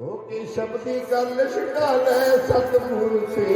ਤੋ ਸ਼ਬਦੀ ਗੱਲ ਸ਼ਿਕਾਲੇ ਸਤਿਗੁਰ ਸੇ